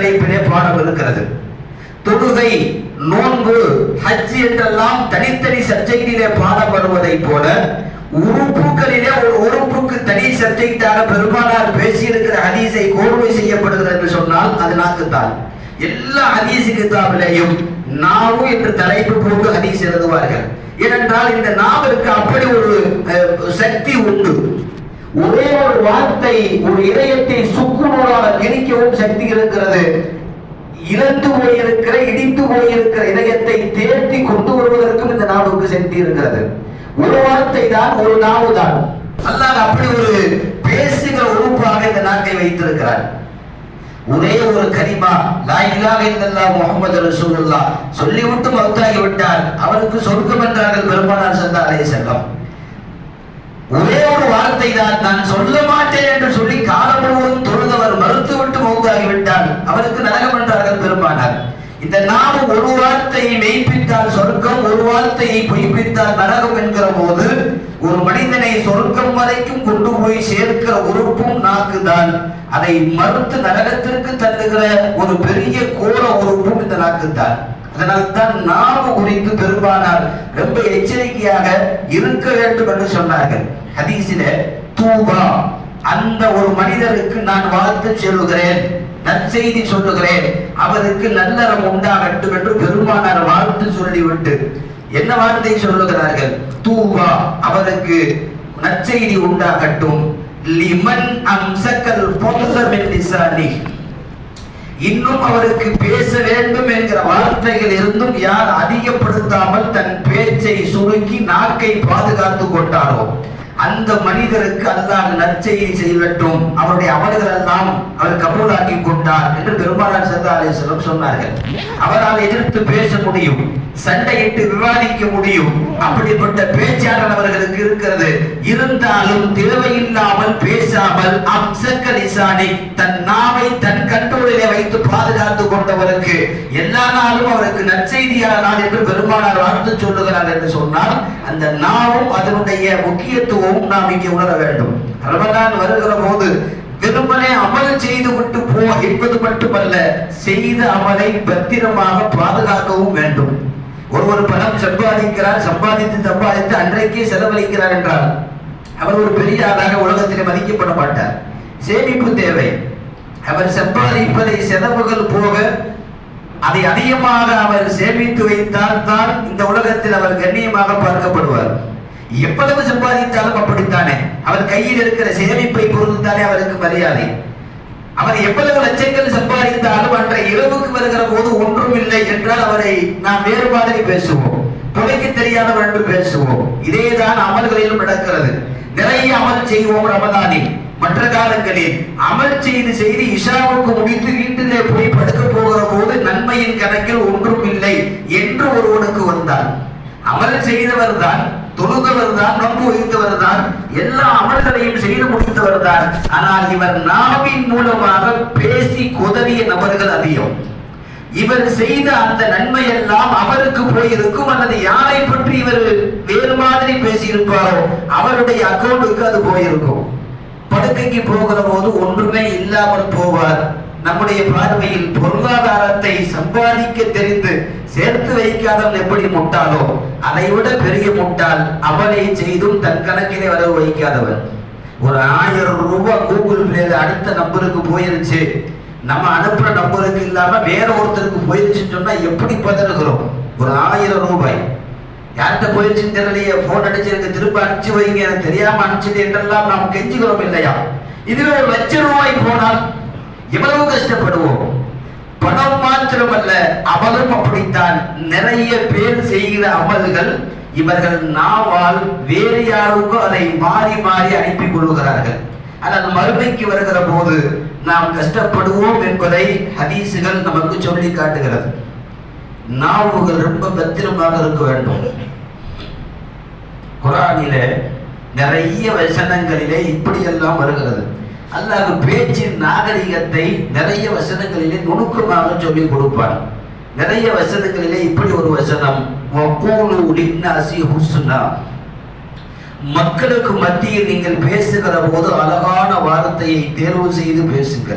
தலைப்பிலே பாடம் இருக்கிறது. தொழுகை நோன்பு ஹஜ் என்றெல்லாம் தனித்தனி சப்ஜெக்டிலே பாடம் வருவதை போல உறுப்புகளிலே ஒரு உறுப்புக்கு தனி சப்ஜெக்டாக பெருமானார் பேசியிருக்கிற ஹதீஸை கோர்வை செய்யப்படுகிறது என்று சொன்னால் அது நாக்குத்தான். எல்லா ஹதீஸ் கிதாபிலேயும் நாவு என்று தலைப்பு போட்டு ஹதீஸ் எழுதுவார்கள். ஏனென்றால் இந்த நாவிற்கு அப்படி ஒரு சக்தி உண்டு. ஒரே ஒரு வார்த்தை ஒரு இதயத்தை சுக்குநூறாக திணிக்கவும் சக்தி இருக்கிறது. இழந்து போயிருக்கிற இடித்து போயிருக்கிற இதயத்தை தேர்த்தி கொண்டு வருவதற்கும் இந்த நாவுக்கு சக்தி இருக்கிறது. ஒரு வார்த்தை தான் ஒரு நாவு தான். அல்லாஹ் அப்படி ஒரு பேசுகிற உறுப்பாக இந்த நாட்டை வைத்திருக்கிறார். ஒரே ஒரு கரிமா லாயிலாக இலாஹ முகமது முஹம்மது சொல்லிவிட்டு மௌத்தாகி விட்டார். அவருக்கு சொர்க்கம் என்றார்கள் பெருமானார் சந்தா அலைஹி வஸல்லம். வார்த்தை தான் நான் சொல்ல மாட்டேன் என்று சொல்லி காலம் முழுவதும் தொழுதவர் மறுத்துவிட்டு மௌதாகிவிட்டார். அவருக்கு நரகம் என்றார்கள் பெருமானார் இந்த நாம ஒரு வார்த்தையை மெய்ப்பித்தால் சொர்க்கம் ஒரு வார்த்தையை பொய்ப்பித்தால் நரகம் என்கிற போது ஒரு மனிதனை சொர்க்கம் வரைக்கும் கொண்டு போய் சேர்க்கிற உறுப்பும் நாக்குதான். அதை மறுத்து நரகத்திற்கு தள்ளுகிற ஒரு பெரிய கோர உறுப்பும் இந்த நாக்குத்தான் அதனால்தான் நாம குறித்து பெரும்பானார் ரொம்ப எச்சரிக்கையாக இருக்க வேண்டும் என்று சொன்னார்கள். ஹதீஸில தூபா அந்த ஒரு மனிதருக்கு நான் வாழ்த்து சொல்லுகிறேன் நற்செய்தி சொல்லுகிறேன். அவருக்கு நல்லறம் உண்டாகட்டும் என்று பெருமானார் வாழ்த்து சொல்லிவிட்டு என்ன வார்த்தை சொல்லுகிறார்கள்? தூவா அவருக்கு நற்செய்தி உண்டாகட்டும். லிமன் அம்சக்கல் பொங்கல் இன்னும் அவருக்கு பேச வேண்டும் என்கிற வார்த்தைகள் இருந்தும் யார் அதிகப்படுத்தாமல் தன் பேச்சை சுருக்கி நாக்கை பாதுகாத்து கொண்டாரோ? அந்த மனிதருக்கு அல்லாஹ் நற்செய்தி செய்யட்டும். அவருடைய அமல்கள் எல்லாம் அவர் கபூலாக்கி கொண்டார் என்று பெருமானார் சல்லா அலிஸ்லம் சொன்னார்கள். அவரால் எதிர்த்து பேச முடியும் சண்டையிட்டு விவாதிக்க முடியும். அப்படிப்பட்ட பேச்சாளர் அவர்களுக்கு இருக்கிறது. இருந்தாலும் தேவையில்லாமல் பேசாமல் அம்சக்க தன் நாவை தன் கண்ட்ரோலிலே வைத்து பாதுகாத்துக் கொண்டவருக்கு எல்லா நாளும் அவருக்கு நற்செய்தியான நாள் என்று பெருமானார் வாழ்த்து சொல்லுகிறார் என்று சொன்னால் அந்த நாவும் அதனுடைய முக்கியத்துவம் நாம் இங்கே உணர வேண்டும். ரமதான் வருகிற போது வெறுமனே அமல் செய்து விட்டு போ என்பது மட்டுமல்ல செய்த அமலை பத்திரமாக பாதுகாக்கவும் வேண்டும். ஒருவர் பணம் சம்பாதிக்கிறார் சம்பாதித்து சம்பாதித்து அன்றைக்கே செலவழிக்கிறார் என்றால் அவர் ஒரு பெரிய ஆளாக உலகத்திலே மதிக்கப்பட மாட்டார். சேமிப்பு தேவை. அவர் சம்பாதிப்பதை செலவுகள் போக அதை அதிகமாக அவர் சேமித்து வைத்தால் தான் இந்த உலகத்தில் அவர் கண்ணியமாக பார்க்கப்படுவார். எவ்வளவு சம்பாதித்தாலும் அப்படித்தானே? அவர் கையில் இருக்கிற சேமிப்பை பொறுத்துத்தானே அவருக்கு மரியாதை. அவர் எவ்வளவு லட்சங்கள் சம்பாதித்தாலும் அன்றைய இரவுக்கு வருகிற போது ஒன்றும் இல்லை என்றால் அவரை நாம் வேறு மாதிரி பேசுவோம். துணைக்கு தெரியாதவர் என்று பேசுவோம். இதேதான் அமல்களிலும் நடக்கிறது. நிறைய அமல் செய்வோம் ரமதானில். மற்ற காலங்களில் அமல் செய்து செய்து இஷாவுக்கு முடித்து வீட்டிலே போய் படுக்க போகிற போது நன்மையின் கணக்கில் ஒன்றும் இல்லை என்று ஒருவனுக்கு வந்தார். அமல் செய்தவர் தான் தொழுதவர் தான் நம்பு வைத்தவர் தான் எல்லா அமல்களையும் செய்து முடித்தவர் தான் ஆனால் இவர் நாவின் மூலமாக பேசி குதறிய நபர்கள் அதிகம். இவர் செய்த அந்த நன்மை எல்லாம் அவருக்கு போயிருக்கும் அல்லது யாரை பற்றி இவர் வேறு மாதிரி பேசியிருப்பாரோ அவருடைய அக்கௌண்ட்டுக்கு அது போயிருக்கும். படுக்கைக்கு போகிற போது ஒன்றுமே இல்லாமல் போவார். நம்முடைய பார்வையில் பொருளாதாரத்தை சம்பாதிக்க தெரிந்து சேர்த்து வைக்காதவன் எப்படி முட்டாளோ அதைவிட பெரிய முட்டாள் அவனை செய்தும் தன் கணக்கிலே வரவு வைக்காதவன். ஒரு ஆயிரம் ரூபாய் கூகுள் பிளேல அடுத்த நம்பருக்கு போயிருச்சு. நம்ம அனுப்புற நம்பருக்கு இல்லாம வேற ஒருத்தருக்கு போயிருச்சுன்னு சொன்னா எப்படி பதறுகிறோம்? ஒரு ஆயிரம் ரூபாய். யார்கிட்ட போயிருச்சுன்னு தெரியலையே போன் அடிச்சு எனக்கு திரும்ப அனுப்பிச்சு வைங்க எனக்கு தெரியாம அனுப்பிச்சது என்றெல்லாம் நாம் கெஞ்சுகிறோம் இல்லையா? இதுவே ஒரு லட்சம் ரூபாய் போனால் எவ்வளவு கஷ்டப்படுவோம். பணம் மாத்திரமல்ல அவலும் அப்படித்தான். நிறைய பேர் செய்கிற அமல்கள் இவர்கள் நாவால் வேறு யாருக்கும் அதை மாறி மாறி அனுப்பி கொள்கிறார்கள். ஆனால் மறுமைக்கு வருகிற போது நாம் கஷ்டப்படுவோம் என்பதை ஹதீசுகள் நமக்கு சொல்லி காட்டுகிறது. நாவுகள் ரொம்ப பத்திரமாக இருக்க வேண்டும். குரானில நிறைய வசனங்களிலே இப்படியெல்லாம் வருகிறது. அல்லாஹ் பேச்சின் நாகரிகத்தை நிறைய வசனங்களிலே நுணுக்கமாக சொல்லி கொடுப்பார். நிறைய வசனங்களிலே இப்படி ஒரு வசனம் மக்களுக்கு மத்தியில் நீங்கள் பேசுகிற போது அழகான வார்த்தையை தேர்வு செய்து பேசுங்க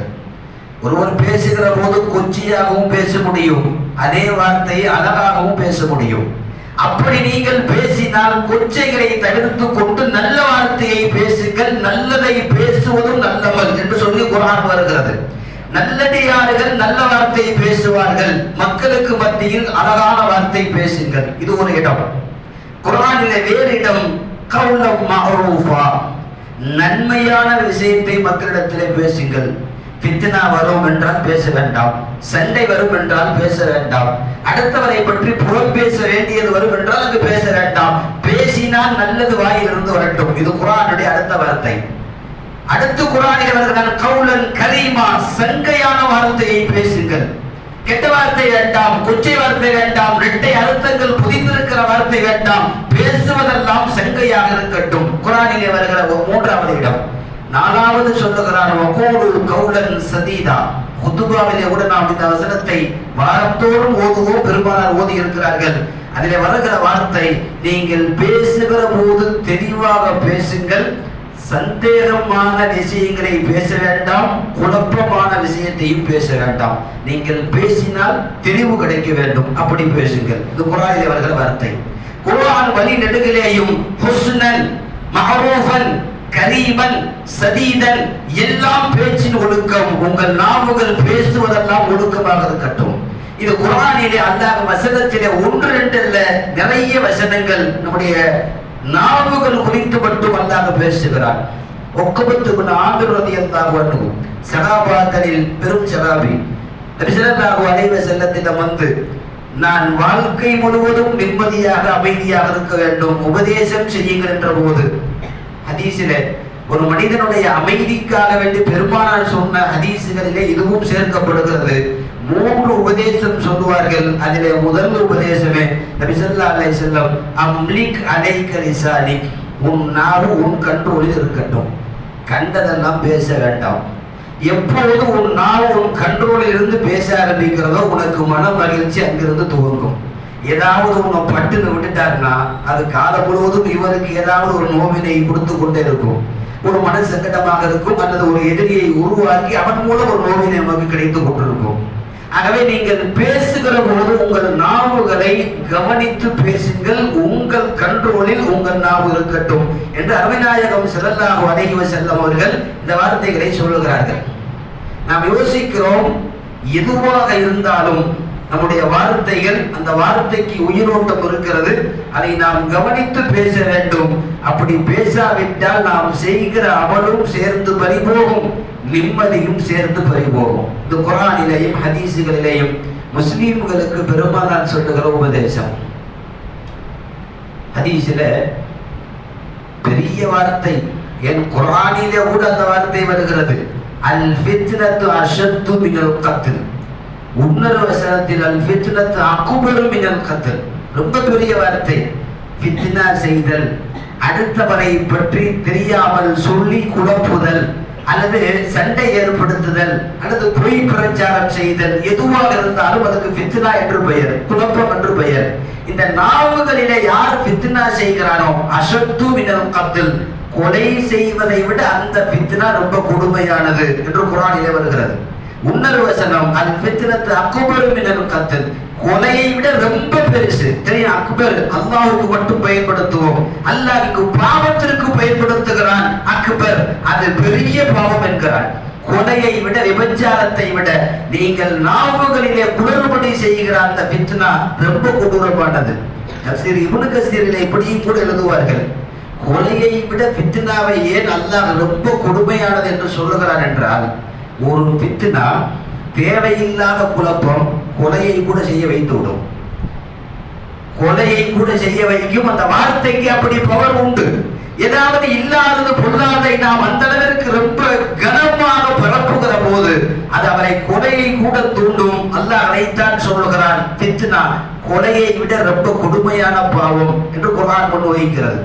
ஒருவர் பேசுகிற போது கொச்சியாகவும் பேச முடியும். அதே வார்த்தையை அழகாகவும் பேச முடியும். அப்படி நீங்கள் பேசினால் கொச்சைகளை தவிர்த்து கொண்டு நல்ல வார்த்தையை பேசுங்கள் நல்லதை பேசுவதும் நல்லவள் என்று சொல்லி குரான் வருகிறது. நல்லடியார்கள் நல்ல வார்த்தை பேசுவார்கள். மக்களுக்கு மத்தியில் அழகான வார்த்தை பேசுங்கள். இது ஒரு இடம். குரானில வேறு இடம். கவுலம் நன்மையான விஷயத்தை மக்களிடத்திலே பேசுங்கள். பித்னா வரும் என்றால் பேச வேண்டாம். சண்டை வரும் என்றால் பேச வேண்டாம். அடுத்தவரை பற்றி புறம் பேச வேண்டியது வரும் என்றால் அங்கு பேச வேண்டாம். பேசினால் நல்லது வாயிலிருந்து வரட்டும். இது குரானுடைய அடுத்த வார்த்தை. அடுத்து குரானில் வருகிறான் கவுலன் கரீமா சங்கையான வார்த்தையை பேசுங்கள். கெட்ட வார்த்தை வேண்டாம் கொச்சை வார்த்தை வேண்டாம் இரட்டை அர்த்தங்கள் புதிந்திருக்கிற வார்த்தை வேண்டாம். பேசுவதெல்லாம் சங்கையாக இருக்கட்டும். குரானிலே வருகிற மூன்றாவது இடம். நாலாவது சொல்லுகிறான் வகோடு கவுலன் சதீதா. குத்துபாவிலே கூட நாம் இந்த வசனத்தை வாரத்தோறும் ஓதுவோம் பெரும்பாலார் ஓதி இருக்கிறார்கள். அதிலே வருகிற வார்த்தை நீங்கள் பேசுகிற போது தெளிவாக பேசுங்கள். சந்தேகமான விஷயங்களை பேச வேண்டாம் குழப்பமான விஷயத்தையும் பேச வேண்டாம். நீங்கள் பேசினால் தெளிவு கிடைக்க வேண்டும். அப்படி பேசுங்கள். இது குரானில் வருகிற வார்த்தை. குரான் வழி நெடுகிலேயும் ஹுஸ்னன் மஹரூஃபன் கரீமன் சதீதன் எல்லாம் பேச்சின் ஒழுக்கம். உங்கள் நாவுகள் பேசுவதெல்லாம் ஒழுக்கமாக இருக்கட்டும். இது குரானிலே அல்லாஹ் வசனத்திலே ஒன்று ரெண்டு இல்ல நிறைய வசனங்கள் நம்முடைய நாவுகள் குறித்து மட்டும் அல்லாஹ் பேசுகிறார் ஒக்கபத்து ஆண்டு ரதியல்லாஹு அன்ஹு பெரும் சகாபி. நபிசல்லாஹு அலைஹி வந்து நான் வாழ்க்கை முழுவதும் நிம்மதியாக அமைதியாக இருக்க வேண்டும் உபதேசம் செய்யுங்கள் என்ற போது ஹதீஸிலே ஒரு மனிதனுடைய அமைதிக்காக வேண்டி பெருமானார் சொன்ன ஹதீசுகளிலே இதுவும் சேர்க்கப்படுகிறது. மூன்று உபதேசம் சொல்லுவார்கள். அதிலே முதல் உபதேசமே நபிசல்லா அலை செல்லம் அம்லிக் அலைக லிசானிக். உன் நாடு உன் கண்ட்ரோலில் இருக்கட்டும். கண்டதெல்லாம் பேச வேண்டாம். எப்பொழுது உன் நாவு உன் கண்ட்ரோலில் இருந்து பேச ஆரம்பிக்கிறதோ உனக்கு மன மகிழ்ச்சி அங்கிருந்து துவங்கும். ஏதாவது உன்னை பட்டுன்னு விட்டுட்டாருன்னா அது காலம் முழுவதும் இவருக்கு ஏதாவது ஒரு நோவினை கொடுத்து கொண்டே இருக்கும். ஒரு மன சங்கடமாக இருக்கும் அல்லது ஒரு எதிரியை உருவாக்கி அவன் மூலம் ஒரு நோவினை நமக்கு கிடைத்து கொண்டிருக்கும். ஆகவே நீங்கள் பேசுகிற போது உங்கள் நாவுகளை கவனித்து பேசுங்கள் உங்கள் கண்ட்ரோலில் உங்கள் நாவு இருக்கட்டும் என்று அருமைநாயகம் ஸல்லல்லாஹு அலைஹி செல்லும் அவர்கள் இந்த வார்த்தைகளை சொல்லுகிறார்கள். நாம் யோசிக்கிறோம் எதுவாக இருந்தாலும் நம்முடைய வார்த்தைகள் அந்த வார்த்தைக்கு உயிரோட்டம் இருக்கிறது. அதை நாம் கவனித்து பேச வேண்டும். அப்படி பேசாவிட்டால் நாம் செய்கிற அமலும் சேர்ந்து பறிபோகும். நிம்மதியும் சேர்ந்து பறிபோகும். இது குரானிலேயும் ஹதீசுகளிலேயும் முஸ்லீம்களுக்கு பெருமானார் சொல்லுகிற உபதேசம். ஹதீஸில் பெரிய வார்த்தை என் குரானிலே கூட அந்த வார்த்தை வருகிறது. அல் ஃபித்னத்து அஷத்து மினல் கத்து முன்னர் வசனத்தில் அல் ஃபித்னத் அக்குபரு மினல் கத்தல் ரொம்ப பெரிய வார்த்தை. ஃபித்னா செய்தல். அடுத்தவரை பற்றி தெரியாமல் சொல்லி குழப்புதல். அல்லது சண்டை ஏற்படுத்துதல். அல்லது பொய் பிரச்சாரம் செய்தல். எதுவாக இருந்தாலும் அதுக்கு ஃபித்னா என்று பெயர். குழப்பம் என்று பெயர். இந்த நாவுகளிலே யார் ஃபித்னா செய்கிறானோ அசத்து மினல் கத்தல் கொலை செய்வதை விட அந்த ஃபித்னா ரொம்ப கொடுமையானது என்று குரானிலே வருகிறது. உன்னர் வசனம் அது பித்தினத்து அக்குபரும் மினல் கத்து கொலையை விட ரொம்ப பெருசு. தெரியும் அக்பர்? அல்லாஹ்வுக்கு மட்டும் பயன்படுத்துவோம். அல்லாஹ்வுக்கு பாவத்திற்கு பயன்படுத்துகிறான் அக்பர். அது பெரிய பாவம் என்கிறான் கொலையை விட விபச்சாரத்தை விட நீங்கள் நாவுகளிலே குளறுபடி செய்கிற அந்த பித்னா ரொம்ப கொடூரமானது. கசீர் இவனு கசீரில் இப்படியும் கூட எழுதுவார்கள். கொலையை விட பித்னாவை ஏன் அல்லாஹ் ரொம்ப கொடுமையானது என்று சொல்லுகிறான் என்றால் ஒரு ஃபித்னா தேவையில்லாத குழப்பம் கொலையை கூட செய்ய வைத்து விடும். கொலையை கூட செய்ய வைக்கும் அந்த வார்த்தைக்கு அப்படி பவர் உண்டு. ஏதாவது இல்லாதது பொருளாதை நாம் அந்த அளவிற்கு ரொம்ப கனமாக பரப்புகிற போது அது அவரை கொலையை கூட தூண்டும். அல்லாஹ் அதைத்தான் சொல்லுகிறான் பித்னா கொலையை விட ரொம்ப கொடுமையான பாவம் என்று குரான் கொண்டு வகிக்கிறது.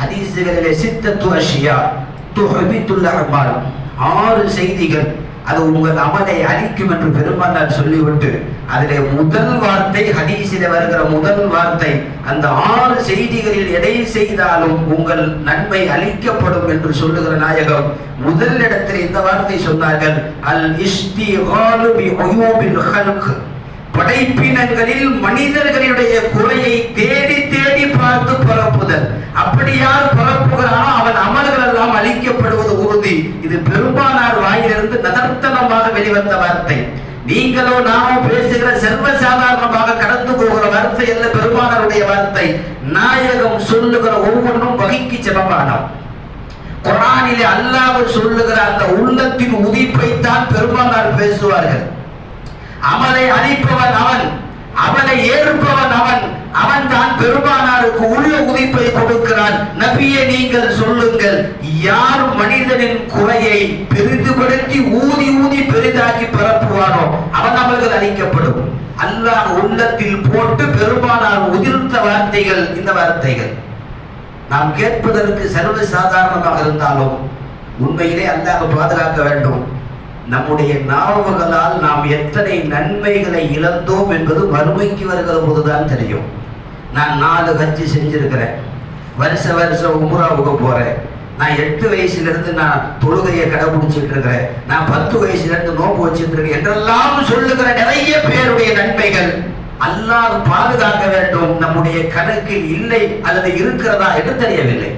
ஹதீசுகளிலே சித்தத்து அஷியா துஹபித்துள்ள அமால் ஆறு செய்திகள் அது உங்கள் அமலை அழிக்கும் என்று பெருமானார் சொல்லிவிட்டு அதிலே முதல் வார்த்தை ஹதீஸிலே வருகிற முதல் வார்த்தை அந்த ஆறு செய்திகளில் எதை செய்தாலும் உங்கள் நன்மை அழிக்கப்படும் என்று சொல்லுகிற நாயகம் முதல் இடத்தில் இந்த வார்த்தை சொன்னார்கள் அல் இஷ்டி படைப்பினங்களில் மனிதர்களுடைய குறையை தேடி தேடி பார்த்து பரப்புதல். அப்படி யார் பரப்புகிறானோ அவன் அமல்கள் எல்லாம் அழிக்கப்படுவது உறுதி. இது பெரும்பாலார் வாயிலிருந்து நதர்த்தனமாக வெளிவந்த வார்த்தை. நீங்களோ நாமோ பேசுகிற சர்வசாதாரணமாக கடந்து போகிற வார்த்தை அல்ல பெருமானாருடைய வார்த்தை. நாயகம் சொல்லுகிற ஒவ்வொன்றும் வகைக்கு சமமானம் குரானிலே அல்லாஹ் சொல்லுகிற அந்த உள்ளத்தின் உதிப்பைத்தான் பெருமானார் பேசுவார்கள். அவளை அழிப்பவன் அவன் அவனை ஏற்பவன் அவன். அவன் தான் பெருமானாருக்கு உள்ள உதிப்பை கொடுக்கிறான். நபியை நீங்கள் சொல்லுங்கள். யார் மனிதனின் குறையை பெரிதுபடுத்தி ஊதி ஊதி பெரிதாக்கி பரப்புவானோ அவன் அவர்கள் அளிக்கப்படும் அல்லாஹ் உள்ளத்தில் போட்டு பெருமானார் உதிர்த்த வார்த்தைகள் இந்த வார்த்தைகள். நாம் கேட்பதற்கு சர்வ சாதாரணமாக இருந்தாலும் உண்மையிலே அல்லாஹ் பாதுகாக்க வேண்டும். நம்முடைய நாவுகளால் நாம் எத்தனை நன்மைகளை இழந்தோம் என்பது வறுமைக்கு வருகிற போதுதான் தெரியும். நான் நாலு கட்சி செஞ்சிருக்கிறேன். வருஷ வருஷம் உம்ராவுக்கு போறேன். நான் எட்டு வயசுலேருந்து நான் தொழுகையை கடைபிடிச்சிட்டு இருக்கிறேன் நான் பத்து வயசுலேருந்து நோம்பு வச்சுட்டு இருக்கேன் என்றெல்லாம் சொல்லுகிற நிறைய பேருடைய நன்மைகள். அல்லாது பாதுகாக்க வேண்டும். நம்முடைய கணக்கில் இல்லை அல்லது இருக்கிறதா என்று தெரியவில்லை.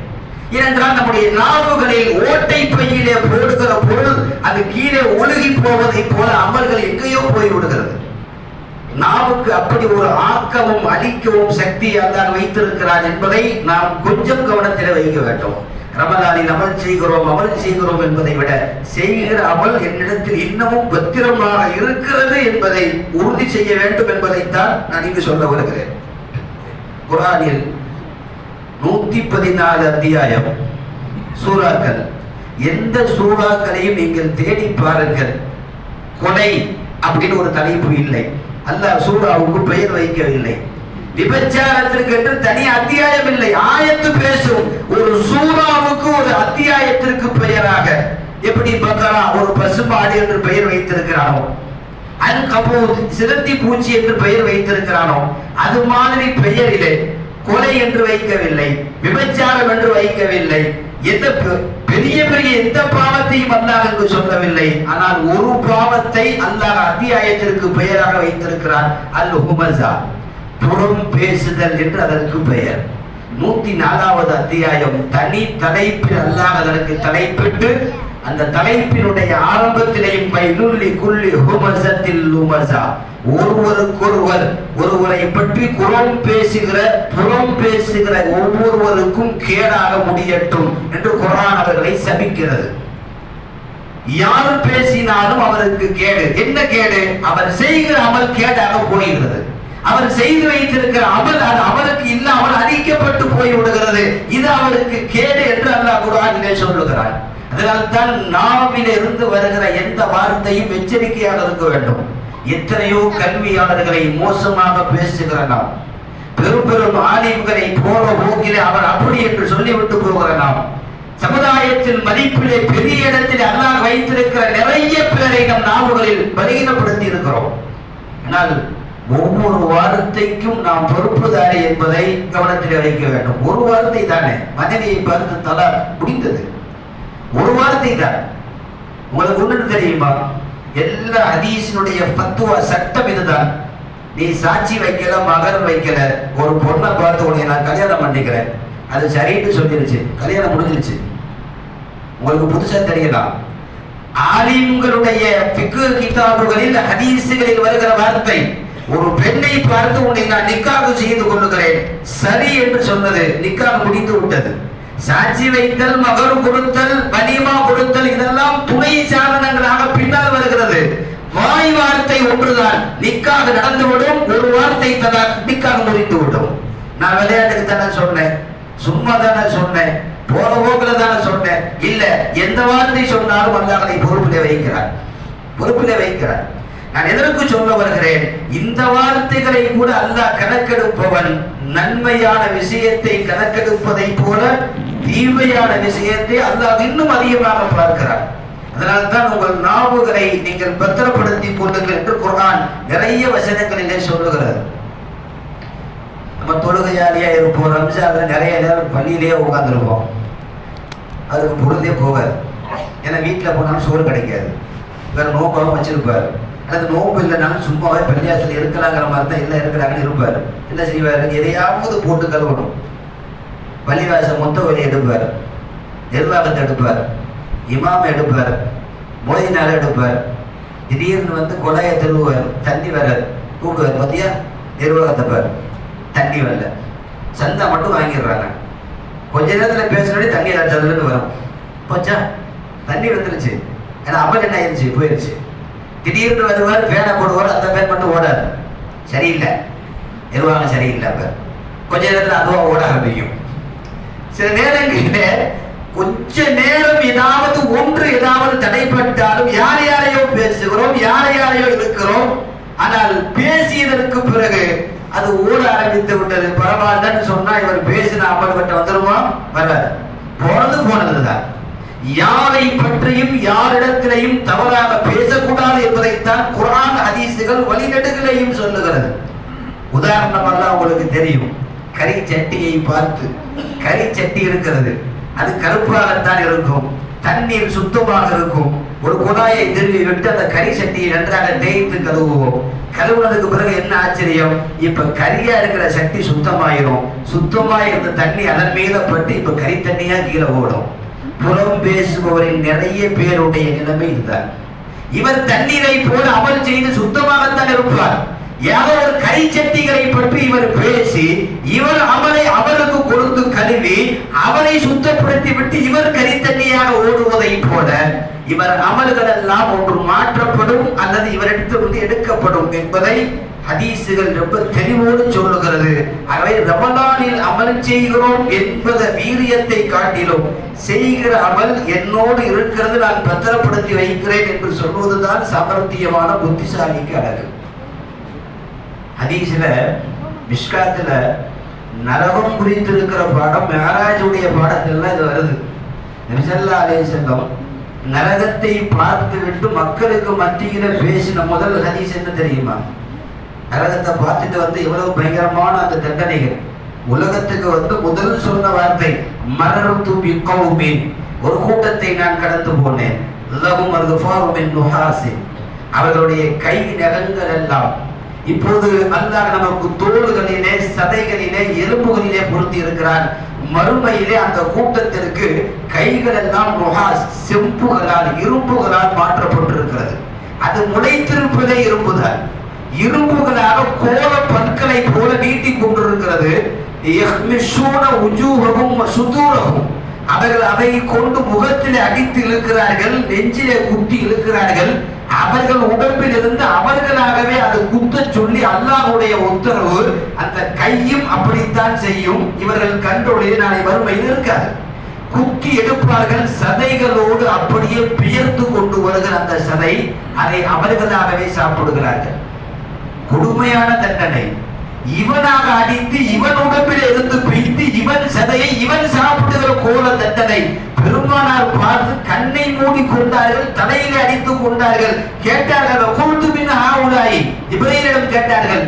ஏனென்றால் நம்முடைய நாவுகளில் ஓட்டை பையிலே போடுகிற பொருள் அது கீழே ஒழுகி போவதை போல அமல்கள் எங்கேயோ போய் விடுகிறது நாவுக்கு அப்படி ஒரு ஆக்கமும் அழிக்கவும் சக்தி அல்லாஹ் வைத்திருக்கிறார் என்பதை நாம் கொஞ்சம் கவனத்தில் வைக்க வேண்டும். ரமலானில் அமல் செய்கிறோம் அமல் செய்கிறோம் என்பதை விட செய்கிற அமல் என்னிடத்தில் இன்னமும் பத்திரமாக இருக்கிறது என்பதை உறுதி செய்ய வேண்டும் என்பதைத்தான் நான் இங்கு சொல்ல வருகிறேன் குரானில் நூத்தி பதினாலு அத்தியாயம். சூறாக்கள். எந்த சூறாக்களையும் நீங்கள் தேடி பாருங்கள். கொலை அப்படின்னு ஒரு தலைப்பு இல்லை. அல்லாஹ் சூறாவுக்கு பெயர் வைக்கவில்லை. விபச்சாரத்திற்கு என்று தனி அத்தியாயம் இல்லை. ஆயத்து பேசும் ஒரு சூறாவுக்கு ஒரு அத்தியாயத்திற்கு பெயராக எப்படி பக்கரா ஒரு பசுமாடு என்று பெயர் வைத்திருக்கிறானோ அல் கபூத் சிறந்தி பூச்சி என்று பெயர் வைத்திருக்கிறானோ அது மாதிரி பெயரிலே கொலை என்று வைக்கவில்லை விபச்சாரம் என்று வைக்கவில்லை. எந்த பெ- பெரிய பெரிய எந்த பாவத்தையும் அல்லாஹ் என்று சொல்லவில்லை. ஆனால் ஒரு பாவத்தை அல்லாஹ் அத்தியாயத்திற்கு பெயராக வைத்திருக்கிறார் அல் ஹுமசா புறம் பேசுதல் என்று அதற்கு பெயர். நூத்தி நாலாவது அத்தியாயம் தனி தலைப்பில் அல்லாஹ் அதற்கு தலைப்பிட்டு அந்த தலைப்பினுடைய ஆரம்பத்திலேயும் பைலுள்ளி குள்ளி ஹுமசத்தில் ஹுமசா ஒருவருக்கொருவர் ஒருவரை பற்றி குரம் பேசுகிற புறம் பேசுகிற ஒவ்வொருவருக்கும் கேடாக முடியட்டும் என்று குரான் அவர்களை சபிக்கிறது. யார் பேசினாலும் அவருக்கு கேடு. என்ன கேடு? அவர் செய்கிற அமல் கேடாக போகிறது அவர் செய்து வைத்திருக்கிற அமல் அது அவருக்கு இல்லாமல் அழிக்கப்பட்டு போய் விடுகிறது இது அவருக்கு கேடு என்று அல்லாஹ் குரானிலே சொல்லுகிறார் அதனால்தான் நாவிலிருந்து வருகிற எந்த வார்த்தையும் எச்சரிக்கையாக இருக்க வேண்டும். எத்தனையோ கல்வியாளர்களை மோசமாக பேசுகிற நாம் பெரும் பெரும் ஆலிம்களை போற போக்கிலே அவர் அப்படி என்று சொல்லிவிட்டு போகிற நாம் சமுதாயத்தில் மதிப்பிலே பெரிய இடத்தில் அல்லாஹ் வைத்திருக்கிற நிறைய பேரை நம் நாவுகளில் பலகீனப்படுத்தி இருக்கிறோம் ஆனால் ஒவ்வொரு வார்த்தைக்கும் நாம் பொறுப்புதாரி என்பதை கவனத்தில் வைக்க வேண்டும். ஒரு வார்த்தை தானே. மனைவியை பார்த்து தலா முடிந்தது. ஒரு வார்த்தை தான். உங்களுக்கு ஒன்று தெரியுமா? எல்லா ஹதீஸினுடைய ஃபத்வா சட்டம் இதுதான். நீ சாட்சி வைக்கல மகர் வைக்கல ஒரு பொண்ணை பார்த்து உன்னை நான் கல்யாணம் பண்ணிக்கிறேன். அது சரின்னு சொல்லிருச்சு. கல்யாணம் முடிஞ்சிருச்சு. உங்களுக்கு புதுசா தெரியலாம் ஆலிம்களுடைய பிக்கு கிதாபுகளில் ஹதீஸுகளில் வருகிற வார்த்தை ஒரு பெண்ணை பார்த்து உன்னை நான் நிக்காக செய்து கொள்ளுகிறேன். சரி என்று சொன்னது நிக்காக முடிந்து விட்டது. சாட்சி வைத்தல் மகர் கொடுத்தல் வலிமா கொடுத்தல் இதெல்லாம் துணை சாதனங்களாக பின்னால் வருகிறது. வாய் வார்த்தை ஒன்றுதான். நிக்காக நடந்துவிடும். ஒரு வார்த்தை ததா நிக்காக முடிந்து விடும். நான் விளையாட்டுக்கு தானே சொன்னேன். சும்மா தானே சொன்னேன். போற போக்குல தானே சொன்னேன். இல்ல எந்த வார்த்தை சொன்னாலும் அல்லாஹனை பொறுப்பிலே வைக்கிறார். பொறுப்பிலே வைக்கிறார். நான் எதற்கு சொல்ல வருகிறேன்? இந்த வார்த்தைகளை கூட அல்லாஹ் கணக்கெடுப்பவன் நன்மையான விஷயத்தை கணக்கெடுப்பதை போல தீமையான விஷயத்தை அல்லாஹ் இன்னும் அதிகமாக பார்க்கிறார். அதனால்தான் உங்கள் நாவுகளை நீங்கள் பத்திரப்படுத்திக் கொள்ளுங்கள் என்று குரான் நிறைய வசனங்களிலே சொல்லுகிறது. நம்ம தொழுகையாளியா இருப்போம் ரம்ஜான்ல நிறைய நேரம் பள்ளியிலேயே உட்காந்துருப்போம் அதுக்கு பொழுதே போகாது. ஏன்னா வீட்டில் போனாலும் சோறு கிடைக்காது. வேற நோக்கம் வச்சிருப்பார். அல்லது நோம்பு இல்லைனாலும் சும்மாவே பள்ளியாசல் இருக்கலாங்கிற மாதிரி தான் எல்லாம் இருக்கிறாங்கன்னு இருப்பார். என்ன செய்வார்? எதையாவது போட்டு கழுவணும். பள்ளிவாசல் மொத்த வழி எடுப்பார். நிர்வாகத்தை எடுப்பார். இமாம் எடுப்பார். மோதினால எடுப்பார். திடீர்னு வந்து கொலையை திருவுவார். தண்ணி வர கூப்பிடுவார் பார்த்தியா நிர்வாகத்தை பார். தண்ணி வரல. சந்தா மட்டும் வாங்கிடுறாங்க. கொஞ்ச நேரத்தில் பேசுறதே தண்ணி சதுலன்னு வரும். போச்சா? தண்ணி வந்துருச்சு. ஏன்னா அம்மன் என்ன ஆயிடுச்சு போயிருச்சு. திடீர்னு வருவார். பேனை போடுவார். அந்த பேர் மட்டும் ஓடாது. சரியில்லை. நிர்வாகம் சரியில்லை அப்போ கொஞ்ச நேரத்தில் அதுவாக ஓட ஆரம்பிக்கும். சில நேரங்களிலே கொஞ்ச நேரம் ஏதாவது ஒன்று ஏதாவது தடைப்பட்டாலும் யார் யாரையோ பேசுகிறோம் யார் யாரையோ இருக்கிறோம் ஆனால் பேசியதற்கு பிறகு அது ஓட ஆரம்பித்து விட்டது. பரவாயில்லன்னு சொன்னா இவர் பேசின அமல்பட்ட வந்துருமா? வராது. போனது போனதுதான். யாரை பற்றியும் யாரிடத்திலையும் தவறாக பேசக்கூடாது என்பதைத்தான் குரான் ஹதீசுகள் வழிநெடுகளையும் சொல்லுகிறது. உதாரணமாக உங்களுக்கு தெரியும். கறி சட்டியை பார்த்து கறி சட்டி இருக்கிறது. அது கருப்பாகத்தான் இருக்கும். தண்ணீர் சுத்தமாக இருக்கும். ஒரு குழாயை திருவி விட்டு அந்த கறி சட்டியை நன்றாக தேய்த்து கழுவுவோம். கழுவுனதுக்கு பிறகு என்ன ஆச்சரியம்? இப்ப கரியா இருக்கிற சட்டி சுத்தமாயிரும். சுத்தமா இருந்த தண்ணி அதன் மீத பட்டு இப்ப கறி தண்ணியா கீழே ஓடும். புறம் பேசுபவரின் நிறைய பேருடைய நிலைமை இதுதான். இவர் தண்ணீரை போல அமல் செய்து சுத்தமாகத்தான் இருப்பார். யாரோ ஒரு கை சட்டிகளை பற்றி இவர் பேசி இவர் அவரை அவருக்கு கொடுத்து கழுவி அவரை சுத்தப்படுத்தி விட்டு இவர் கரித்தண்ணியாக ஓடுவதை போல இவர் அமல்கள் எல்லாம் ஒன்று மாற்றப்படும் அல்லது இவரிடத்திலிருந்து எடுக்கப்படும் என்பதை ஹதீசுகள் ரொம்ப தெளிவோடு சொல்லுகிறது. ஆகவே ரமலானில் அமல் செய்கிறோம் என்பத வீரியத்தை காட்டிலும் செய்கிற அமல் என்னோடு இருக்கிறது நான் பத்திரப்படுத்தி வைக்கிறேன் என்று சொல்வதுதான் சமர்த்தியமான புத்திசாலிக்கு அழகு. ஹதீஸில் மிஷ்காத்தில் நரகம் குறித்து இருக்கிற பாடம் மேராஜுடைய பாடத்துல இது வருது. நபிசல்லா அலே செல்லம் நரகத்தை பார்த்து விட்டு மக்களுக்கு மத்தியில பேசின முதல் ஹதீஸ் என்ன தெரியுமா? நரகத்தை பார்த்துட்டு வந்து இவ்வளவு பயங்கரமான அந்த தண்டனைகள். உலகத்துக்கு வந்து முதல் சொன்ன வார்த்தை மரணம் தூபி கௌமின் ஒரு கூட்டத்தை நான் கடந்து போனேன். நுஹாசின் அவர்களுடைய கை நகங்கள் எல்லாம் இப்போது அல்லாஹ் நமக்கு தோள்களிலே சதைகளிலே எலும்புகளிலே பொருத்தி இருக்கிறார் மறுமையிலே அந்த கூட்டத்திற்கு கைகள் எல்லாம் செம்புகளால் இரும்புகளால் மாற்றப்பட்டிருக்கிறது. அது முளைத்திருப்பதே இரும்புதான். இரும்புகளாக கோல பற்களை போல நீட்டி கொண்டிருக்கிறது. அவர்கள் அதை கொண்டு முகத்திலே அடித்து இழுக்கிறார்கள் நெஞ்சிலே குட்டி இழுக்கிறார்கள். அவர்கள் உடம்பில் இருந்து அவர்களாகவே அது குத்த சொல்லி அல்லாஹுடைய உத்தரவு அந்த கையும் அப்படித்தான் செய்யும். இவர்கள் கண்ட்ரோலில் நாளை வறுமையில் இருக்காது குத்தி எடுப்பார்கள் சதைகளோடு அப்படியே பியர்த்து கொண்டு வருகிற அந்த சதை அதை அவர்களாகவே சாப்பிடுகிறார்கள். கொடுமையான தண்டனை. இவனாக அடித்து இவன் உடம்பில் இருந்து பிடித்து இவன் சதையை இவன் சாப்பிடுகிற கோல தட்டதை பெருமானார் பார்த்து கண்ணை மூடி கொண்டார்கள் தலையிலே அடித்து கொண்டார்கள். கேட்டார்கள் கூட்டு பின் ஆவுலாயி இவரையிடம் கேட்டார்கள்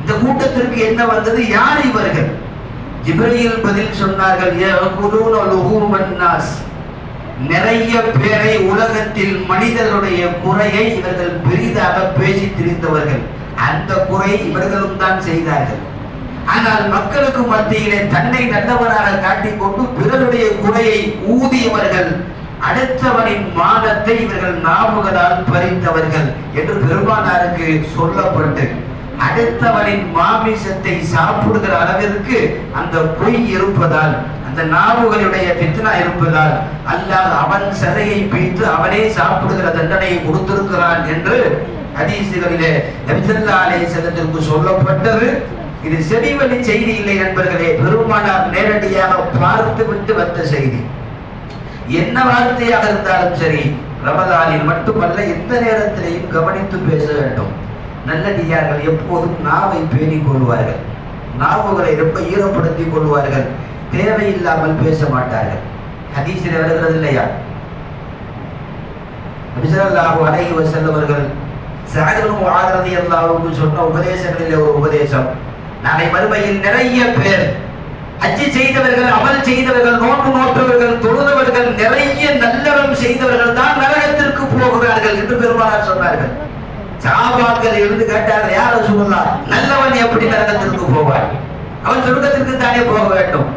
இந்த கூட்டத்திற்கு என்ன வந்தது? யார் இவர்கள்? இவரையில் பதில் சொன்னார்கள் நிறைய பேரை உலகத்தில் மனிதர்களுடைய குறையை இவர்கள் பெரிதாக பேசி திரிந்தவர்கள். அந்த குறை இவர்களும் தான் செய்தார்கள். ஆனால் மக்களுக்கு மத்தியிலே தன்னை நல்லவராக காட்டிக்கொண்டு பிறருடைய குறையை ஊதியவர்கள் அடுத்தவனின் மானத்தை இவர்கள் நாவுகளால் பறித்தவர்கள் என்று பெருமானாருக்கு சொல்லப்பட்டு அடுத்தவனின் மாமிசத்தை சாப்பிடுகிற அளவிற்கு அந்த பொய் இருப்பதால் அந்த நாவுகளுடைய பித்னா இருப்பதால் அல்லாஹ் அவன் சதையை பிய்த்து அவனே சாப்பிடுகிற தண்டனையை கொடுத்திருக்கிறான் என்று ஹதீசுகளிலே நபிசல்லா அலைஹிஸ்ஸலத்திற்கு சொல்லப்பட்டது. இது செவிவழி செய்தி இல்லை நண்பர்களே. பெருமானார் நேரடியாக பார்த்து விட்டு வந்த செய்தி. என்ன வார்த்தையாக இருந்தாலும் சரி ரமதானில் மட்டுமல்ல எந்த நேரத்திலையும் கவனித்து பேச வேண்டும். நல்லடியார்கள் எப்போதும் நாவை பேணிக் கொள்வார்கள். நாவுகளை ரொம்ப ஈரப்படுத்திக் கொள்வார்கள். தேவையில்லாமல் பேச மாட்டார்கள். ஹதீஸில் வருகிறது இல்லையா? நபிசல்லாஹு அலைஹி வஸல்லம் அவர்கள் சஹதுல் முஆதரதி சொன்ன உபதேசங்களிலே ஒரு உபதேசம். நாளை மறுமையில் நிறைய பேர் அச்சு செய்தவர்கள் அமல் செய்தவர்கள் நோன்பு நோற்றவர்கள் தொழுதவர்கள் நிறைய நல்லறம் செய்தவர்கள் தான் நரகத்திற்கு போகிறார்கள் என்று பெருமானார் சொன்னார்கள். சாபாக்கள் இருந்து கேட்டார்கள் யார் சொல்லலாம் நல்லவன் எப்படி நரகத்திற்கு போவார் அவன் சொர்க்கத்திற்கு தானே போக வேண்டும்.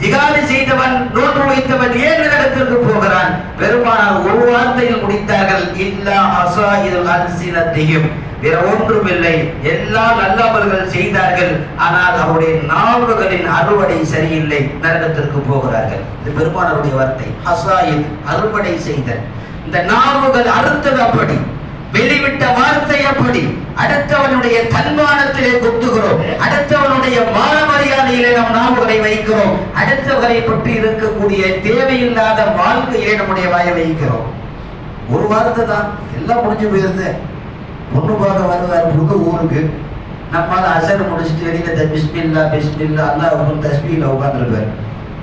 ஜிகாது செய்தவன் நோன்பு வைத்தவன் ஏன் நரகத்திற்கு போகிறான்? பெருமானார் ஒரு வார்த்தையில் முடித்தார்கள் இல்லா அசாயில் அன்சினத்தையும் வேற ஒன்றுமில்லை. எல்லா நல்லவர்கள் செய்தார்கள். ஆனால் அவருடைய நாவுகளின் அறுவடை சரியில்லை. நரகத்திற்கு போகிறார்கள். இது பெருமானாருடைய வார்த்தை. ஹசாயில் அறுவடை செய்தல். இந்த நாவுகள் அறுத்தது அப்படி. வெளிவிட்ட வார்த்தை எப்படி அடுத்தவனுடைய தன்மானத்திலே குத்துகிறோம். அடுத்தவனுடைய மான மரியாதையிலே நம் நாவுகளை வைக்கிறோம். அடுத்தவரை பற்றி இருக்கக்கூடிய தேவையில்லாத வாழ்க்கையிலே நம்முடைய வாயை வைக்கிறோம். ஒரு வார்த்தை தான். எல்லாம் முடிஞ்சு போயிருந்தேன் பொண்ணு பார்க்க வருவார் புது ஊருக்கு. நம்ம அசர் முடிச்சுட்டு வெளியில இந்த பிஸ்மில்லா பிஸ்மில்லா அல்லா உங்கள் தஸ்மியில் உட்காந்துருப்பார்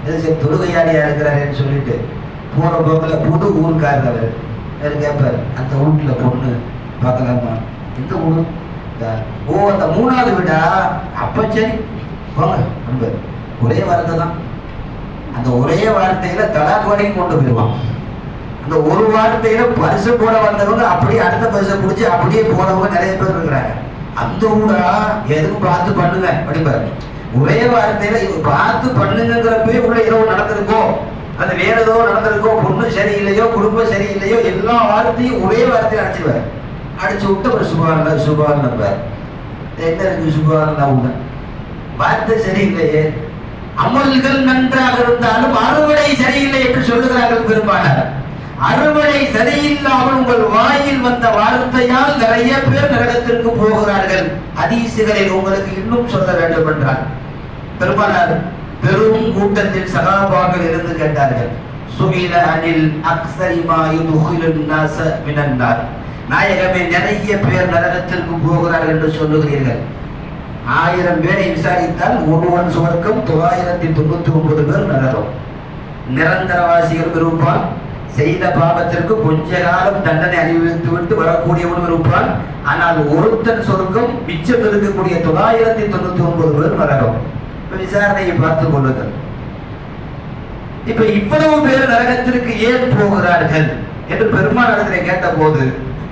இது சரி தொழுகையாளியா இருக்கிறாருன்னு சொல்லிட்டு போற போக்கில் புது ஊருக்காரர் வேறு கேட்பார் அந்த வீட்டில் பொண்ணு பார்க்கலாமா? எந்த ஊர்? ஓ அந்த மூணாவது வீடா? அப்போ சரி. போங்க நண்பர். ஒரே வார்த்தை தான் அந்த ஒரே வார்த்தையில் தலாக் வரைக்கும் கொண்டு போயிடுவான். அந்த ஒரு வார்த்தையில் பரிசு போட வந்தவங்க அப்படியே அடுத்த பரிசை பிடிச்சி அப்படியே போனவங்க நிறைய பேர் இருக்கிறாங்க. அந்த ஊடா எதுக்கும் பார்த்து பண்ணுங்க. அப்படிம்பாரு ஒரே வார்த்தையில பார்த்து பண்ணுங்கிறப்பே உள்ள இரவு நடந்திருக்கோம் அது வேற ஏதோ நடந்திருக்கோ பொண்ணு சரியில்லையோ குடும்பம் சரியில்லையோ எல்லா வார்த்தையும் ஒரே வார்த்தையை அடிச்சிருவாரு. அடிச்சு விட்டு ஒரு சுபான சுபான் நம்பார் என்ன இருக்கு சுபான் உள்ள வார்த்தை சரியில்லையே. அமல்கள் நன்றாக இருந்தாலும் அறுவடை சரியில்லை என்று சொல்லுகிறார்கள் பெரும்பாலார் அறுவடை சரியில்லாமல் உங்கள் வாயில் வந்த வார்த்தையால் நிறைய பேர் நரகத்திற்கு போகிறார்கள். ஹதீசுகளில் உங்களுக்கு இன்னும் சொல்ல வேண்டும் என்றால் பெருமானார் பெரும் கூட்டத்தில் சகாபாக்கள் இருந்து கேட்டார்கள் சுகில அனில் அக்சரிமா யுதுகிலுன் நாஸ மினன்னார். நாயகமே நிறைய பேர் நரகத்திற்கு போகிறார்கள் என்று சொல்லுகிறீர்கள். ஆயிரம் பேரை விசாரித்தால் ஒருவன் சுவர்க்கம் தொள்ளாயிரத்தி தொண்ணூத்தி ஒன்பது பேர் நரகம். நிரந்தரவாசிகள் இருப்பான் செய்த பாவத்திற்கு கொஞ்ச காலம் தண்டனை அனுபவித்து விட்டு வரக்கூடியவனும் இருப்பான். ஆனால் ஒருத்தன் சொர்க்கம் மிச்சம் இருக்கக்கூடிய தொள்ளாயிரத்தி தொண்ணூத்தி ஒன்பது பேர் நரகம். விசாரணையை பார்த்து கொள்ளுங்கள். இப்ப இவ்வளவு பேர் நரகத்திற்கு ஏன் போகிறார்கள் என்று பெருமானாரத்திலே கேட்டபோது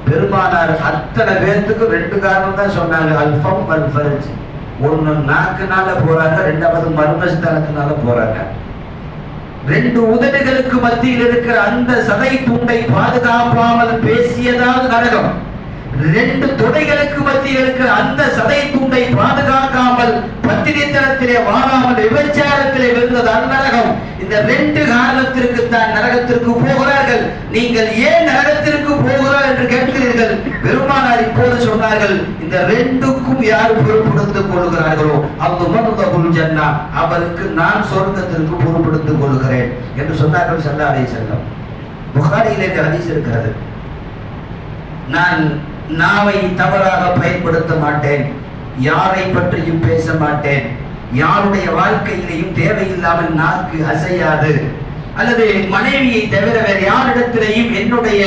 பெருமானார் அத்தனை பேர்த்துக்கு ரெண்டு காரணம் தான் சொன்னாங்க அல்பம் அல்பரிஜ் ஃபர்ஜ். நாக்குனால போறாங்க ரெண்டாவது மர்மஸ்தானத்தினால போறாங்க. ரெண்டு உதடுகளுக்கு மத்தியில் இருக்கிற அந்த சதை துண்டை பாதுகாப்பாமல் பேசியதால் நரகம். ரெண்டு துடைகளுக்கு மத்தியில் இருக்கிற அந்த சதை துண்டை பாதுகாக்காமல் பத்திரித்தனத்திலே வாழாமல் விபச்சாரத்திலே விழுந்ததால் நரகம். இந்த ரெண்டு காரணத்திற்கு தான் நரகத்திற்கு போகிறார்கள். நீங்கள் ஏன் நரகத்திற்கு போகிறார் என்று கேட்கிறீர்கள்? பெருமானார் இப்போது சொன்னார்கள் இந்த ரெண்டுக்கும் யார் பொறுப்படுத்திக் கொள்கிறார்களோ அந்த மருந்தகுல் ஜன்னா அவருக்கு நான் சொர்க்கத்திற்கு பொறுப்படுத்திக் கொள்கிறேன் என்று சொன்னார்கள் சல்லா அலை செல்லம் புகாரியிலே இந்த ஹதீஸ் இருக்கிறது. நான் நாவை தவறாக பயன்படுத்த மாட்டேன். யாரை பற்றியும் பேச மாட்டேன். யாருடைய வாழ்க்கையிலையும் தேவையில்லாமல் நாக்கு அசையாது. அல்லது மனைவியை தவிர வேறு யாரிடத்திலையும் என்னுடைய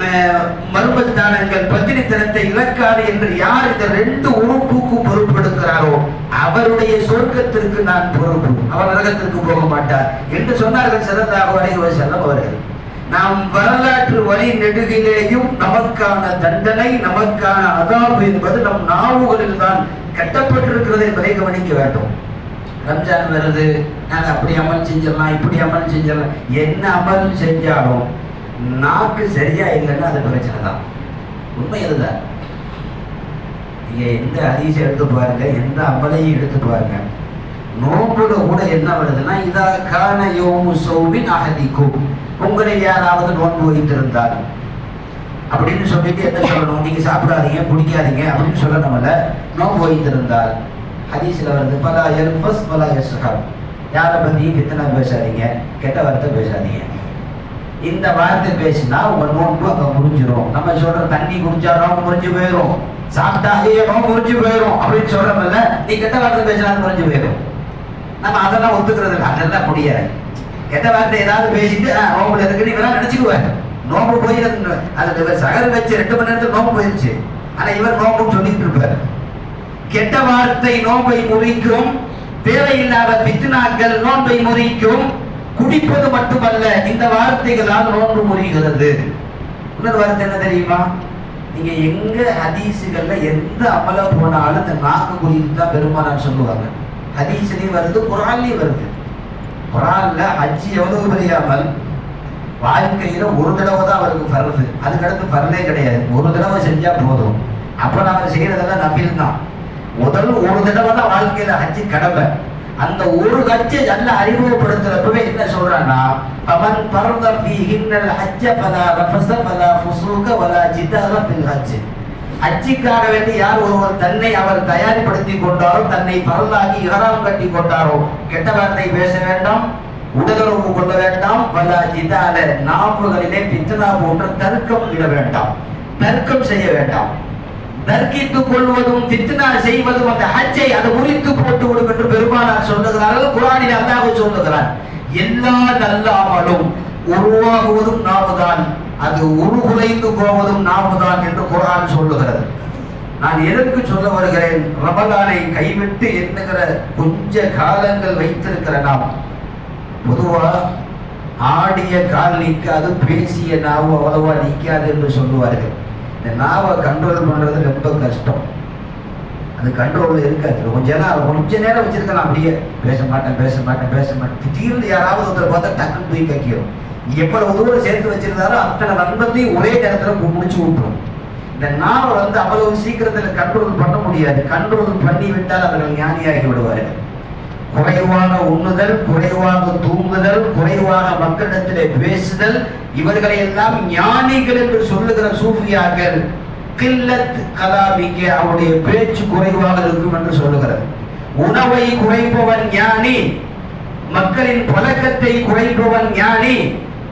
அஹ், மர்மஸ்தானங்கள் பத்தினித்தனத்தை இழக்காது என்று யார் இந்த ரெண்டு உறுப்புக்கும் பொறுப்பெடுக்கிறாரோ அவருடைய சொர்க்கத்திற்கு நான் பொறுப்பு. அவர் நரகத்திற்கு போக மாட்டார். என்று சொன்னார்கள் சிறந்தாக வரைகுவ செல்லம் அவர்கள். நாம் வரலாற்று வழி நெடுகிலேயும் நமக்கான தண்டனை நமக்கான அதாபு என்பது நம் நாவுகளில் தான் கட்டப்பட்டிருக்கிறது என்பதை கவனிக்க வேண்டும். ரம்ஜான் வருது நாங்க அப்படி அமல் செஞ்சிடலாம் இப்படி அமல் செஞ்சிடலாம். என்ன அமல் செஞ்சாலும் நாக்கு சரியா இல்லைன்னா அது பிரச்சனை தான். உண்மை அதுதான் நீங்க எந்த அதிசயம் எடுத்து பாருங்க எந்த அமலையும் எடுத்து பாருங்க. நோம்புல கூட என்ன வருதுன்னா இதா கான யோமு சௌவின் அகதிக்கும் உங்களை யாராவது நோன்பு வைத்திருந்தால். அப்படின்னு சொல்லிட்டு என்ன சொல்லணும்? நீங்க சாப்பிடாதீங்க குடிக்காதீங்க அப்படின்னு சொல்லணும்ல. நோன்பு வைத்திருந்தார் ஹதீஸ்ல வருது பலா எல்பஸ் பலா எஸ்ஹப் யாரை பத்தியும் கித்தனை பேசாதீங்க கெட்ட வார்த்தை பேசாதீங்க. இந்த வார்த்தை பேசினா உங்க நோன்பு அங்க முடிஞ்சிடும் நம்ம சொல்ற தண்ணி குடிச்சா நோம்பு முடிஞ்சு போயிடும் சாப்பிட்டாலே ஐயோ நோம்பு முடிஞ்சு போயிடும் அப்படின்னு சொல்றோம்ல நீ கெட்ட வார்த்தை பேசினா அது முடிஞ்சு போயிடும் நம்ம அதெல்லாம் ஒத்துக்கிறது இல்லை. அதெல்லாம் முடியாது கெட்ட வார்த்தை ஏதாவது பேசிட்டு நோம்புல இருக்கு நீங்க நினைச்சுக்குவேன் நோம்பு போய் அது இவர் சகர் வச்சு ரெண்டு மணி நேரத்துக்கு நோம்பு போயிருச்சு. ஆனா இவர் நோம்புன்னு சொல்லிட்டு இருப்பார். கெட்ட வார்த்தை நோன்பை முறிக்கும் தேவையில்லாத பித்னாக்கள் நோன்பை முறிக்கும் குடிப்பது மட்டுமல்ல இந்த வார்த்தைகளால் நோன்பு முறிகிறது. இன்னொரு வார்த்தை என்ன தெரியுமா? நீங்க எங்க ஹதீசுகள்ல எந்த அமல போனாலும் இந்த நாக்கு குறித்து தான் பெருமானார் சொல்லுவாங்க. ஹதீஸ்லயும் வருது குரான்லயும் வருது. குரான்ல ஹஜ்ஜி எவ்வளவு பெரிய வாழ்க்கையில ஒரு தடவை தான் அவருக்கு பருது அதுக்கடுத்து பருதே கிடையாது. ஒரு தடவை செஞ்சா போதும். அப்ப நாம செய்யறதெல்லாம் நபில் தான். முதல் ஒரு தடவை தான் வாழ்க்கையில ஹஜ்ஜி கடமை. அந்த ஒரு ஹஜ்ஜை நல்ல அறிமுகப்படுத்துறப்பவே என்ன சொல்றான்னா அவன் பரத ஃபீஹின்னல் ஹஜ்ஜ பதா ரஃபஸ பதா ஃபுசூக வலா ஜிதால ஃபில் ஹஜ்ஜு. ஹஜ்ஜிக்காக வேண்டி யார் ஒருவர் தன்னை அவர் தயார்படுத்தி கொண்டாரோ தன்னை பரலாகி இகராம் கட்டி கொண்டாரோ? கெட்ட வார்த்தை பேச வேண்டாம் உடலுறவு கொள்ள வேண்டாம் வலா ஜிதால நாவுகளிலே பித்தனா போன்ற தர்க்கம் இட வேண்டாம் தர்க்கம் செய்ய வேண்டாம். தர்க்கித்துக் கொள்வதும் பித்னா செய்வதும் அந்த ஹஜ்ஜை அது முறித்து போட்டு விடும் என்று பெருமானார் சொல்லுகிறார்கள் குரானில் அல்லாஹ் சொல்லுகிறார். எல்லா நல்ல அமலும் உருவாகுவதும் நாமதான் அது உருகுலைந்து போவதும் நாவுதான் என்று குரான் சொல்லுகிறது. நான் எதற்கு சொல்ல வருகிறேன்? ரமலானை கைவிட்டு எண்ணுகிற கொஞ்ச காலங்கள் வைத்திருக்கிற நாம். பொதுவா ஆடிய கால் நிற்காது பேசிய நாவு அவ்வளவா நிற்காது என்று சொல்லுவார்கள். இந்த நாவை கண்ட்ரோல் பண்றது ரொம்ப கஷ்டம். அது கண்ட்ரோலில் இருக்காது. கொஞ்ச நேரம் கொஞ்ச நேரம் வச்சிருக்கலாம் அப்படியே. பேச மாட்டேன் பேச மாட்டேன் பேச மாட்டேன். திடீர்னு யாராவது ஒருத்தர் பார்த்தா டக்குன்னு போய் கக்கிடும் எவ்வளவு தூரம் சேர்த்து வச்சிருந்தாரோ அத்தனை நண்பத்தையும் ஒரே நேரத்துல முடிச்சு விட்டுரும் இந்த நாவை வந்து அவ்வளவு சீக்கிரத்துல கண்ட்ரோல் பண்ண முடியாது. கண்ட்ரோல் பண்ணி விட்டால் அவர்கள் ஞானியாகி விடுவார்கள். குறைவாக உண்ணுதல் குறைவாக தூங்குதல் குறைவாக மக்களிடத்திலே பேசுதல் இவர்களை எல்லாம் ஞானிகள் என்று சொல்லுகிற சூஃபியாக்கள் கில்லத் கலாமிக்க அவருடைய பேச்சு குறைவாக இருக்கும் என்று சொல்லுகிறது. உணவை குறைப்பவன் ஞானி மக்களின் பழக்கத்தை குறைப்பவன் ஞானி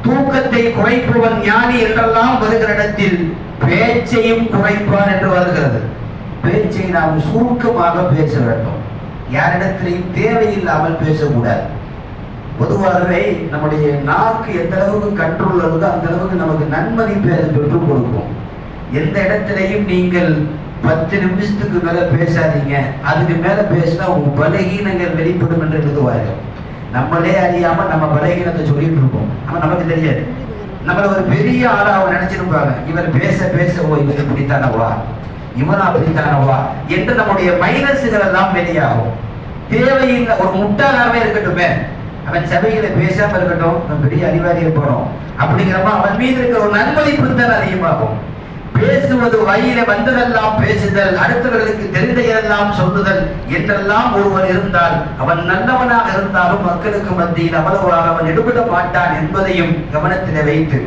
தூக்கத்தை குறைப்பவன் ஞானி என்றெல்லாம் வருகிற இடத்தில் பேச்சையும் குறைப்பான் என்று வருகிறது. பேச்சை நாம் சுருக்கமாக பேச வேண்டும். யாரிடத்திலையும் தேவையில்லாமல் பேசக்கூடாது. பொதுவாகவே நம்முடைய நாக்கு எந்த அளவுக்கு கண்ட்ரோல் இருக்கோ அந்த அளவுக்கு நமக்கு நன்மதி பேச பெற்றுக் கொடுக்கும். எந்த இடத்திலையும் நீங்கள் பத்து நிமிஷத்துக்கு மேல பேசாதீங்க. அதுக்கு மேல பேசினா உங்க பலகீனங்கள் வெளிப்படும் என்று எழுதுவார்கள். நம்மளே அறியாம நம்ம பலகீனத்தை சொல்லிட்டு இருப்போம். ஆனா நமக்கு தெரியாது. நம்மள ஒரு பெரிய ஆளா அவன் நினைச்சிருப்பாங்க. இவர் பேச பேச ஓ இவர் இப்படித்தானவா இவன் அப்படித்தானவா என்று நம்முடைய மைனஸுகள் எல்லாம் வெளியாகும். தேவையில்லை ஒரு முட்டாளாவே இருக்கட்டுமே. அவன் சபையில பேசாம இருக்கட்டும் பெரிய அறிவாளி இருப்பானோ அப்படிங்கிறப்ப அவன் மீது இருக்கிற ஒரு நன்மதிப்பு தான் அதிகமாகும். பேசுவது வழியில வந்ததெல்லாம் பேசுதல் அடுத்தவர்களுக்கு தெரிந்ததெல்லாம் சொல்லுதல் என்றெல்லாம் ஒருவன் இருந்தால் அவன் நல்லவனாக இருந்தாலும் மக்களுக்கு மத்தியில் அவ்வளவாக அவன் எடுபட மாட்டான் என்பதையும் கவனத்தில் வைத்து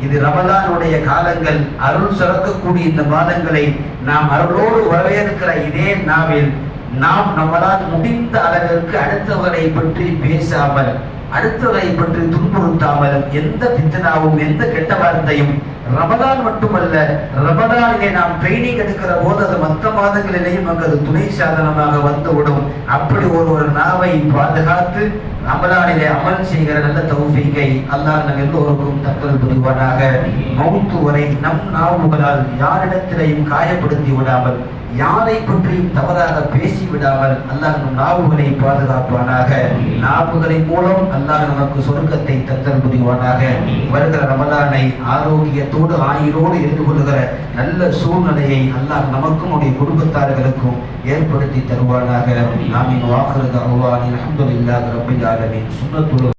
இது ரமலானுடைய காலங்கள். அருள் சுரக்கக்கூடிய இந்த மாதங்களை நாம் அருளோடு வரவேற்கிற இதே நாவில் நாம் நம்மளால் முடிந்த அளவிற்கு அடுத்தவரை பற்றி பேசாமல் அடுத்தவரை பற்றி துன்புறுத்தாமல் எந்த பித்தனாவும் எந்த கெட்ட வார்த்தையும் ரமதான் மட்டுமல்ல ரமலானிலே நாம் ட்ரைனிங் எடுக்கிற போது அது மற்ற மாதங்களிலேயும் நமக்கு அது துணை சாதனமாக வந்துவிடும். அப்படி ஒரு ஒரு நாவை பாதுகாத்து ரமலானிலே அமல் செய்கிற நல்ல தௌஃபீகை அல்லாஹ் நம் எல்லோருக்கும் தக்கல் புரிவானாக. மௌத்து வரை நம் நாவுகளால் யாரிடத்திலையும் காயப்படுத்தி விடாமல் யாரை பற்றியும் தவறாக பேசி விடாமல் அல்லாஹ் நம் நாவுகளை பாதுகாப்பானாக. நாவுகளின் மூலம் அல்லாஹ் நமக்கு சொர்க்கத்தை தத்தல் புரிவானாக. வருகிற ரமதானை ஆரோக்கியத்தோடு ஆயிரோடு இருந்து கொள்ளுகிற நல்ல சூழ்நிலையை அல்லாஹ் நமக்கும் உடைய குடும்பத்தார்களுக்கும் ஏற்படுத்தி தருவானாக. நாமின் வாக்குறது அவ்வானின் அஹமதுல்லாஹ் ரபில் ஆலமின். சுண்ணத்துள்ள